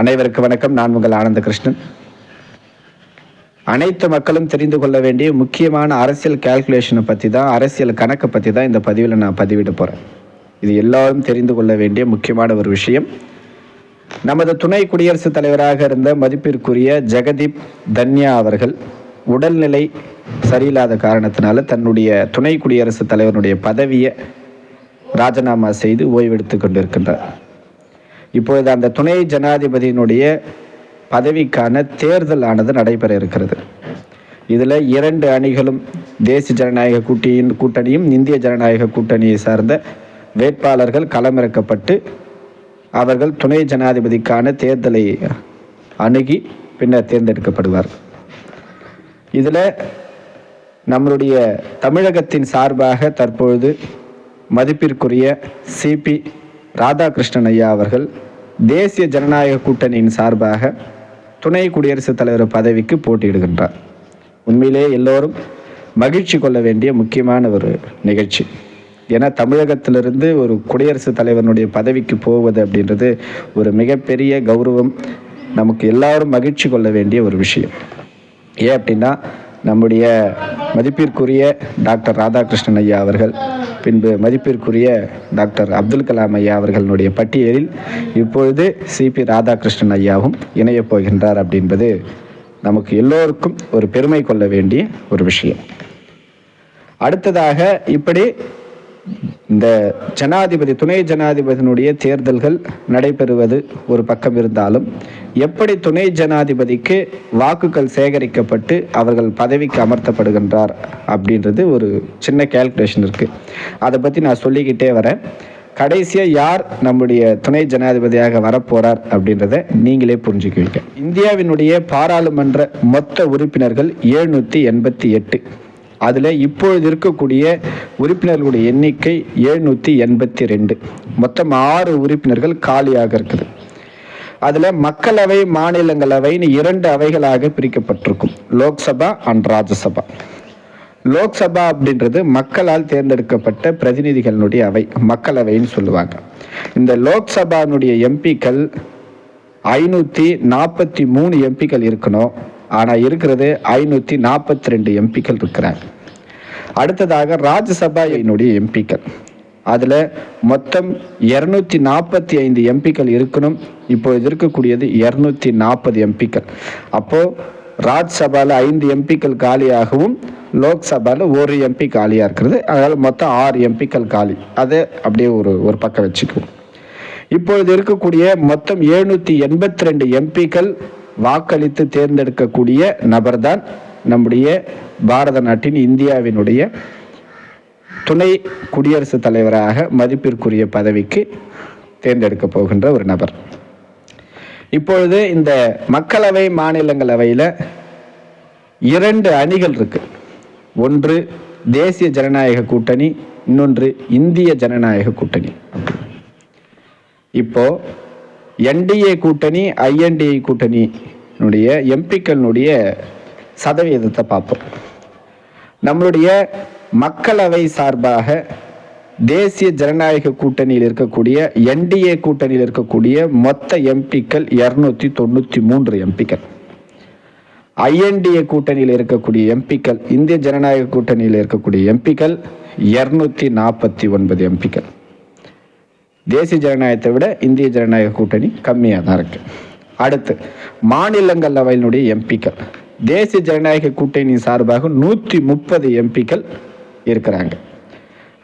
அனைவருக்கு வணக்கம். நான் உங்கள் ஆனந்த கிருஷ்ணன் அனைத்து மக்களும் தெரிந்து கொள்ள வேண்டிய முக்கியமான அரசியல் கால்குலேஷனை பற்றி தான் அரசியல் கணக்கை பற்றி தான் இந்த பதிவில் நான் பதிவிட போகிறேன் இது எல்லாரும் தெரிந்து கொள்ள வேண்டிய முக்கியமான ஒரு விஷயம். நமது துணை குடியரசுத் தலைவராக இருந்த மதிப்பிற்குரிய ஜெகதீப் தன்யா அவர்கள் உடல்நிலை சரியில்லாத காரணத்தினால தன்னுடைய துணை குடியரசுத் தலைவனுடைய பதவியை ராஜினாமா செய்து ஓய்வெடுத்து கொண்டிருக்கின்றார். இப்பொழுது அந்த துணை ஜனாதிபதியினுடைய பதவிக்கான தேர்தல் ஆனது நடைபெற இருக்கிறது. இதில் இரண்டு அணிகளும் தேசிய ஜனநாயக கூட்டியின் கூட்டணியும் இந்திய ஜனநாயக கூட்டணியை சார்ந்த வேட்பாளர்கள் களமிறக்கப்பட்டு அவர்கள் துணை ஜனாதிபதிக்கான தேர்தலை அணுகி பின்னர் தேர்ந்தெடுக்கப்படுவார். இதில் நம்மளுடைய தமிழகத்தின் சார்பாக தற்பொழுது மதிப்பிற்குரிய சிபி ராதாகிருஷ்ணன் ஐயா அவர்கள் தேசிய ஜனநாயக கூட்டணியின் சார்பாக துணை குடியரசுத் தலைவர் பதவிக்கு போட்டியிடுகின்றார். உண்மையிலே எல்லோரும் மகிழ்ச்சி கொள்ள வேண்டிய முக்கியமான ஒரு நிகழ்ச்சி. ஏன்னா தமிழகத்திலிருந்து ஒரு குடியரசுத் தலைவனுடைய பதவிக்கு போவது அப்படின்றது ஒரு மிகப்பெரிய கௌரவம். நமக்கு எல்லாரும் மகிழ்ச்சி கொள்ள வேண்டிய ஒரு விஷயம். ஏன் அப்படின்னா நம்முடைய மதிப்பிற்குரிய டாக்டர் ராதாகிருஷ்ணன் ஐயா அவர்கள் பின்பு மதிப்பிற்குரிய டாக்டர் அப்துல் கலாம் ஐயா அவர்களுடைய பட்டியலில் இப்பொழுது சிபி ராதாகிருஷ்ணன் ஐயாவும் இணையப் போகின்றார் அப்படின்பது நமக்கு எல்லோருக்கும் ஒரு பெருமை கொள்ள வேண்டிய ஒரு விஷயம். அடுத்ததாக இப்படி இந்த ஜனாதிபதி துணை ஜனாதிபதியினுடைய தேர்தல்கள் நடைபெறுவது ஒரு பக்கம் இருந்தாலும் எப்படி துணை ஜனாதிபதிக்கு வாக்குகள் சேகரிக்கப்பட்டு அவர்கள் பதவிக்கு அமர்த்தப்படுகின்றார் அப்படின்றது ஒரு சின்ன கேல்குலேஷன் இருக்குது அதை பற்றி நான் சொல்லிக்கிட்டே வரேன். கடைசியாக யார் நம்முடைய துணை ஜனாதிபதியாக வரப்போகிறார் அப்படின்றத நீங்களே புரிஞ்சுக்குவீங்க. இந்தியாவினுடைய பாராளுமன்ற மொத்த உறுப்பினர்கள் எழுநூற்றி எண்பத்தி எட்டு. அதில் இப்பொழுது இருக்கக்கூடிய உறுப்பினர்களுடைய எண்ணிக்கை எழுநூற்றி எண்பத்தி ரெண்டு. மொத்தம் ஆறு உறுப்பினர்கள் காலியாக இருக்குது. அதில் மக்களவை மாநிலங்களவைன்னு இரண்டு அவைகளாக பிரிக்கப்பட்டிருக்கும். லோக்சபா அண்ட் ராஜ்யசபா. லோக்சபா அப்படின்றது மக்களால் தேர்ந்தெடுக்கப்பட்ட பிரதிநிதிகளினுடைய அவை. மக்களவைன்னு சொல்லுவாங்க. இந்த லோக்சபானுடைய எம்பிக்கள் ஐநூற்றி நாற்பத்தி மூணு எம்பிக்கள் இருக்கணும். ஆனால் இருக்கிறது ஐநூற்றி நாற்பத்தி ரெண்டு எம்பிக்கள் இருக்கிறாங்க அடுத்ததாக ராஜ்யசபாவினுடைய எம்பிக்கள். அதில் மொத்தம் இரநூத்தி நாற்பத்தி ஐந்து எம்பிக்கள் இருக்கணும். இப்பொழுது இருக்கக்கூடியது இரநூத்தி நாற்பது எம்பிக்கள். அப்போது ராஜ்சபாவில் ஐந்து எம்பிக்கள் காலியாகவும் லோக்சபாவில் ஒரு எம்பி காலியாக இருக்கிறது. அதனால் மொத்தம் ஆறு எம்பிக்கள் காலி. அதை அப்படியே ஒரு ஒரு பக்கம் வச்சுக்குவோம். இப்பொழுது இருக்கக்கூடிய மொத்தம் எழுநூற்றி எண்பத்தி ரெண்டு எம்பிக்கள் வாக்களித்து தேர்ந்தெடுக்கக்கூடிய நபர்தான் நம்முடைய பாரத நாட்டின் இந்தியாவினுடைய துணை குடியரசுத் தலைவராக மதிப்பிற்குரிய பதவிக்கு தேர்ந்தெடுக்க போகின்ற ஒரு நபர். இப்பொழுது இந்த மக்களவை மாநிலங்களவையில் இரண்டு அணிகள் இருக்கு. ஒன்று தேசிய ஜனநாயக கூட்டணி இன்னொன்று இந்திய ஜனநாயக கூட்டணி. இப்போ என்டிஏ கூட்டணி ஐஎன்டிஏ கூட்டணியினுடைய எம்பிக்களினுடைய சதவீதத்தை பார்ப்போம். நம்மளுடைய மக்களவை சார்பாக தேசிய ஜனநாயக கூட்டணியில் இருக்கக்கூடிய என்டிஏ கூட்டணியில் இருக்கக்கூடிய மொத்த எம்பிக்கள் இரநூத்தி தொண்ணூற்றி மூன்று எம்பிக்கள். ஐஎன்டிஏ கூட்டணியில் இருக்கக்கூடிய எம்பிக்கள் இந்திய ஜனநாயக கூட்டணியில் இருக்கக்கூடிய எம்பிக்கள் இரநூத்தி நாற்பத்தி ஒன்பது எம்பிக்கள். தேசிய ஜனநாயகத்தை விட இந்திய ஜனநாயக கூட்டணி கம்மியாக தான் இருக்குது அடுத்து மாநிலங்களவையினுடைய எம்பிக்கள். தேசிய ஜனநாயக கூட்டணி சார்பாக நூற்றி முப்பது எம்பிக்கள் இருக்கிறாங்க.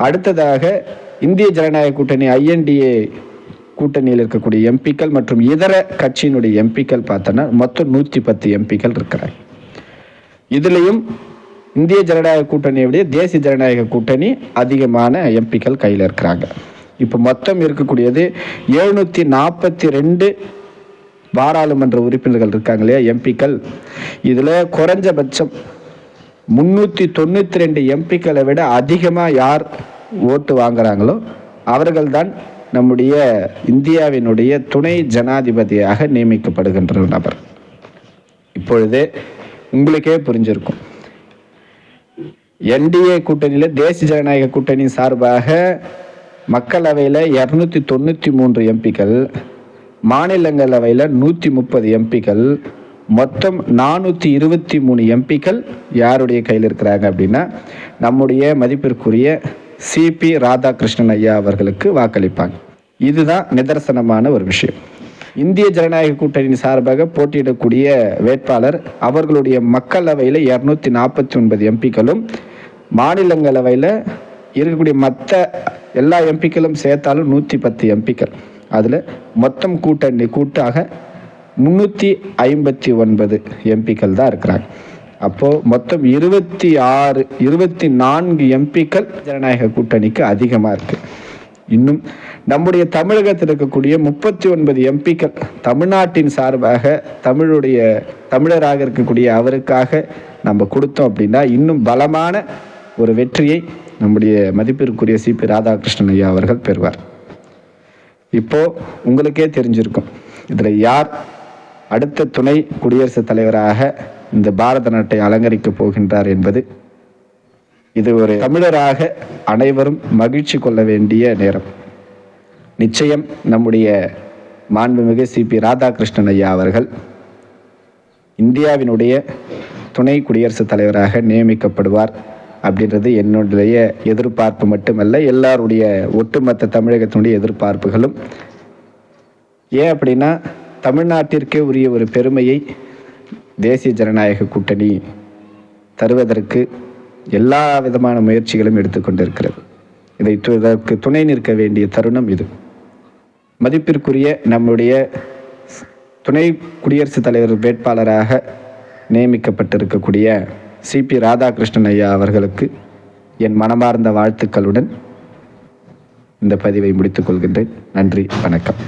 அடுத்ததாக இந்திய ஜனநாயக கூட்டணி ஐஎன்டிஏ கூட்டணியில் இருக்கக்கூடிய எம்பிக்கள் மற்றும் இதர கட்சியினுடைய எம்பிக்கள் பார்த்தோன்னா மொத்தம் நூற்றி பத்து எம்பிக்கள் இருக்கிறாங்க. இதுலேயும் இந்திய ஜனநாயக கூட்டணியை விட தேசிய ஜனநாயக கூட்டணி அதிகமான எம்பிக்கள் கையில் இருக்கிறாங்க. இப்போ மொத்தம் இருக்கக்கூடியது எழுநூற்றி நாற்பத்தி ரெண்டு பாராளுமன்ற உறுப்பினர்கள் இருக்காங்க இல்லையா எம்பிக்கள். இதில் குறைஞ்சபட்சம் முந்நூற்றி தொண்ணூற்றி ரெண்டு எம்பிக்களை விட அதிகமாக யார் ஓட்டு வாங்குறாங்களோ அவர்கள்தான் நம்முடைய இந்தியாவினுடைய துணை ஜனாதிபதியாக நியமிக்கப்படுகின்ற நபர். இப்பொழுது உங்களுக்கே புரிஞ்சிருக்கும். என்டிஏ கூட்டணியில் தேசிய ஜனநாயக கூட்டணி சார்பாக மக்களவையில் இரநூத்தி தொண்ணூற்றி மூன்று எம்பிக்கள் மாநிலங்களவையில் நூற்றி முப்பது எம்பிக்கள் மொத்தம் நானூற்றி இருபத்தி மூணு எம்பிக்கள் யாருடைய கையில் இருக்கிறாங்க அப்படின்னா நம்முடைய மதிப்பிற்குரிய சிபி ராதாகிருஷ்ணன் ஐயா அவர்களுக்கு வாக்களிப்பாங்க. இதுதான் நிதர்சனமான ஒரு விஷயம். இந்திய ஜனநாயக கூட்டணியின் சார்பாக போட்டியிடக்கூடிய வேட்பாளர் அவர்களுடைய மக்களவையில் இரநூத்தி நாற்பத்தி ஒன்பது எம்பிக்களும் மாநிலங்களவையில் இருக்கக்கூடிய மற்ற எல்லா எம்பிக்களும் சேர்த்தாலும் நூற்றி பத்து எம்பிக்கள். அதில் மொத்தம் கூட்டணி கூட்டாக முந்நூற்றி ஐம்பத்தி ஒன்பது எம்பிக்கள் தான் இருக்கிறாங்க. அப்போது மொத்தம் இருபத்தி ஆறு இருபத்தி நான்கு எம்பிக்கள் ஜனநாயக கூட்டணிக்கு அதிகமாக இருக்குது இன்னும் நம்முடைய தமிழகத்தில் இருக்கக்கூடிய முப்பத்தி ஒன்பது எம்பிக்கள் தமிழ்நாட்டின் சார்பாக தமிழுடைய தமிழராக இருக்கக்கூடிய அவருக்காக நம்ம கொடுத்தோம் அப்படின்னா இன்னும் பலமான ஒரு வெற்றியை நம்முடைய மதிப்பிற்குரிய சிபி ராதாகிருஷ்ணன் ஐயா அவர்கள் பெறுவார். இப்போது உங்களுக்கே தெரிஞ்சிருக்கும். இதில் யார் அடுத்த துணை குடியரசுத் தலைவராக இந்த பாரத நாட்டை அலங்கரிக்கப் போகின்றார் என்பது இது ஒரு தமிழராக அனைவரும் மகிழ்ச்சி கொள்ள வேண்டிய நேரம். நிச்சயம் நம்முடைய மாண்புமிகு சிபி ராதாகிருஷ்ணன் ஐயா அவர்கள் இந்தியாவினுடைய துணை குடியரசுத் தலைவராக நியமிக்கப்படுவார். அப்படின்றது என்னுடைய எதிர்பார்ப்பு மட்டுமல்ல எல்லாருடைய ஒட்டுமொத்த தமிழகத்தினுடைய எதிர்பார்ப்புகளும். ஏன் அப்படின்னா தமிழ்நாட்டிற்கே உரிய ஒரு பெருமையை தேசிய ஜனநாயக கூட்டணி தருவதற்கு எல்லா விதமான முயற்சிகளும் எடுத்துக்கொண்டிருக்கிறது இதை து- இதற்கு துணை நிற்க வேண்டிய தருணம் இது. மதிப்பிற்குரிய நம்முடைய துணை குடியரசுத் தலைவர் வேட்பாளராக நியமிக்கப்பட்டிருக்கக்கூடிய சிபி ராதாகிருஷ்ணன் ஐயா அவர்களுக்கு என் மனமார்ந்த வாழ்த்துக்களுடன் இந்த பதிவை முடித்துக் கொள்கின்றேன். நன்றி வணக்கம்.